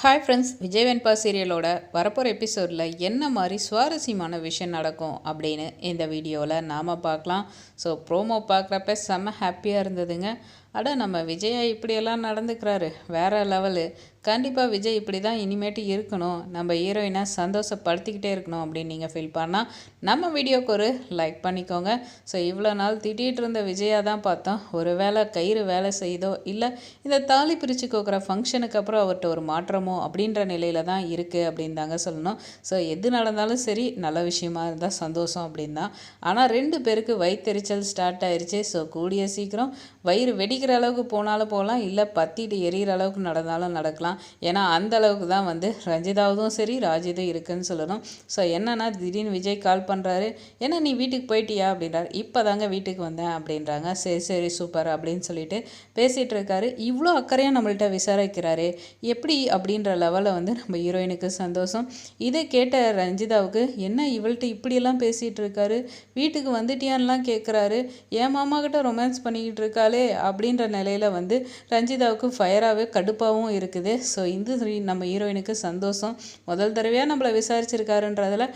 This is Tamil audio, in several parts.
ஹாய் ஃப்ரெண்ட்ஸ் விஜய் வெண்பா சீரியலோட வரப்போகிற எபிசோடில் என்ன மாதிரி சுவாரஸ்யமான விஷயம் நடக்கும் அப்படின்னு இந்த வீடியோவில் நாம் பார்க்கலாம். ஸோ ப்ரோமோ பார்க்குறப்ப செம்ம ஹாப்பியாக இருந்ததுங்க. அட நம்ம விஜயா இப்படியெல்லாம் நடந்துக்கிறாரு. வேறு லெவலு கண்டிப்பாக விஜய் இப்படி தான் இனிமேட்டு இருக்கணும். நம்ம ஹீரோயினை சந்தோஷப்படுத்திக்கிட்டே இருக்கணும் அப்படின்னு நீங்கள் ஃபீல் பண்ணால் நம்ம வீடியோக்கு ஒரு லைக் பண்ணிக்கோங்க. ஸோ இவ்வளோ நாள் திட்டிகிட்டு இருந்த விஜயாக தான் பார்த்தோம். ஒரு வேளை கயிறு வேலை செய்தோ இல்லை இந்த தாலி பிரித்து கோக்குற ஃபங்க்ஷனுக்கு அப்புறம் அவர்கிட்ட ஒரு மாற்றமோ அப்படின்ற நிலையில தான் இருக்குது அப்படின்னு தாங்க சொல்லணும். ஸோ எது நடந்தாலும் சரி நல்ல விஷயமா இருந்தால் சந்தோஷம் அப்படின்னு தான். ஆனால் ரெண்டு பேருக்கு வயிற்றுச்சல் ஸ்டார்ட் ஆயிடுச்சு ஸோ கூடிய சீக்கிரம் வயிறு வெடிக்கிற அளவுக்கு போனாலும் போகலாம். இல்லை பத்திட்டு எரியிற அளவுக்கு நடந்தாலும் நடக்கலாம். ஏன்னா அந்த அளவுக்கு தான் வந்து ரஞ்சிதாவதும் சரி ராஜிதும் இருக்குன்னு சொல்லணும். ஸோ என்னன்னா திடீர்னு விஜய் கால் பண்ணுறாரு என்ன நீ வீட்டுக்கு போயிட்டியா? அப்படின்றாரு. இப்போ தாங்க வீட்டுக்கு வந்தேன் அப்படின்றாங்க. சரி சரி சூப்பர் அப்படின்னு சொல்லிட்டு பேசிகிட்டு இருக்காரு. இவ்வளோ அக்கறையாக நம்மள்கிட்ட விசாரிக்கிறாரு எப்படி அப்படின்ற லெவலில் வந்து நம்ம ஹீரோயினுக்கு சந்தோஷம். இதை கேட்ட ரஞ்சிதாவுக்கு என்ன இவள்கிட்ட இப்படியெல்லாம் பேசிகிட்டு இருக்காரு? வீட்டுக்கு வந்துட்டியான்லாம் கேட்குறாரு என் மாமா கிட்ட ரொமான்ஸ் பண்ணிக்கிட்டு இருக்காளே அப்படின்ற நிலையில் வந்து ரஞ்சிதாவுக்கு ஃபயராகவே கடுப்பாகவும் இருக்குது. ஸோ இந்த நம்ம ஹீரோயினுக்கு சந்தோஷம். முதல் தடவையாக நம்மளை விசாரிச்சிருக்காருன்றதில்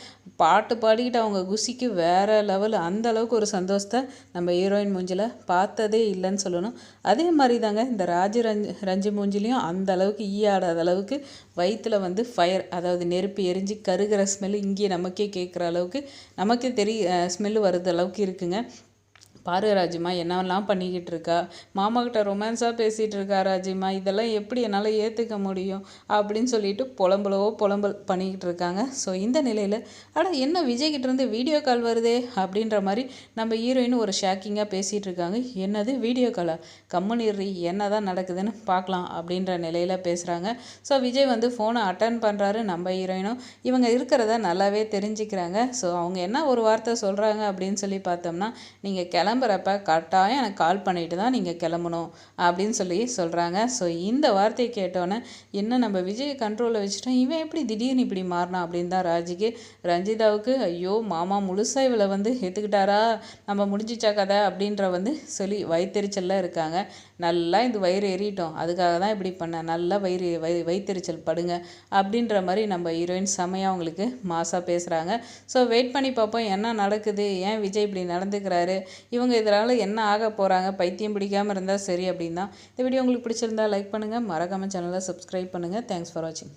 பாட்டு பாடிக்கிட்டு அவங்க குசிக்கு வேறு லெவல் அந்த அளவுக்கு ஒரு சந்தோஷத்தை நம்ம ஹீரோயின் மூஞ்சில் பார்த்ததே இல்லைன்னு சொல்லணும். அதே மாதிரி தாங்க இந்த ராஜ ரஞ்சு ரஞ்சு மூஞ்சிலையும் அந்த அளவுக்கு ஈயாடாத அளவுக்கு வயிற்றில் வந்து ஃபயர் அதாவது நெருப்பு எரிஞ்சு கருகிற ஸ்மெல் இங்கேயே நமக்கே கேட்குற அளவுக்கு நமக்கே தெரிய ஸ்மெல்லு வருது அளவுக்கு இருக்குங்க. பாரு ராஜிமா என்னெல்லாம் பண்ணிக்கிட்டு இருக்கா? மாமா கிட்ட ரொமான்ஸாக பேசிகிட்டு இருக்கா ராஜிமா? இதெல்லாம் எப்படி என்னால் ஏற்றுக்க முடியும்? அப்படின்னு சொல்லிட்டு புலம்பலவோ புலம்பல் பண்ணிக்கிட்டு இருக்காங்க. ஸோ இந்த நிலையில் ஆனால் என்ன விஜய்கிட்டேருந்து வீடியோ கால் வருதே? அப்படின்ற மாதிரி நம்ம ஹீரோயின் ஒரு ஷாக்கிங்காக பேசிகிட்டு இருக்காங்க. என்னது வீடியோ காலா கம்முனிறி என்ன தான் நடக்குதுன்னு பார்க்கலாம் அப்படின்ற நிலையில் பேசுகிறாங்க ஸோ விஜய் வந்து ஃபோனை அட்டன் பண்ணுறாரு நம்ம ஹீரோயினும் இவங்க இருக்கிறத நல்லாவே தெரிஞ்சுக்கிறாங்க. ஸோ அவங்க என்ன ஒரு வார்த்தை சொல்கிறாங்க அப்படின்னு சொல்லி பார்த்தோம்னா நீங்கள் கிளம்ப கிளம்புறப்ப கட்டாயம் எனக்கு கால் பண்ணிட்டு தான் நீங்கள் கிளம்பணும் அப்படின்னு சொல்லி சொல்கிறாங்க ஸோ இந்த வார்த்தையை கேட்டோன்னே என்ன நம்ம விஜய் கண்ட்ரோலில் வச்சுட்டோம்? இவன் எப்படி திடீர்னு இப்படி மாறினா அப்படின்னு தான் ராஜிக்கு ரஞ்சிதாவுக்கு ஐயோ மாமா முழுசாக இவளை வந்து ஏற்றுக்கிட்டாரா நம்ம முடிஞ்சிச்சா கதை அப்படின்ற வந்து சொல்லி வயிற்றுச்சலில் இருக்காங்க. நல்லா இந்த வயிறு எறிட்டோம் அதுக்காக தான் இப்படி பண்ணேன். நல்லா வயிறு வை வயிற்றுச்சல் படுங்க அப்படின்ற மாதிரி நம்ம ஹீரோயின் செமையாக அவங்களுக்கு மாசாக பேசுகிறாங்க ஸோ வெயிட் பண்ணி பார்ப்போம். என்ன நடக்குது? ஏன் விஜய் இப்படி நடந்துக்கிறாரு? இவங்க இதனால் என்ன ஆக போகிறாங்க பைத்தியம் பிடிக்காமல் இருந்தால் சரி அப்படின்னா இந்த வீடியோ உங்களுக்கு பிடிச்சிருந்தா லைக் பண்ணுங்கள் மறக்காமல் சேனலை சப்ஸ்கிரைப் பண்ணுங்கள் தேங்க்ஸ் ஃபார் வாட்சிங்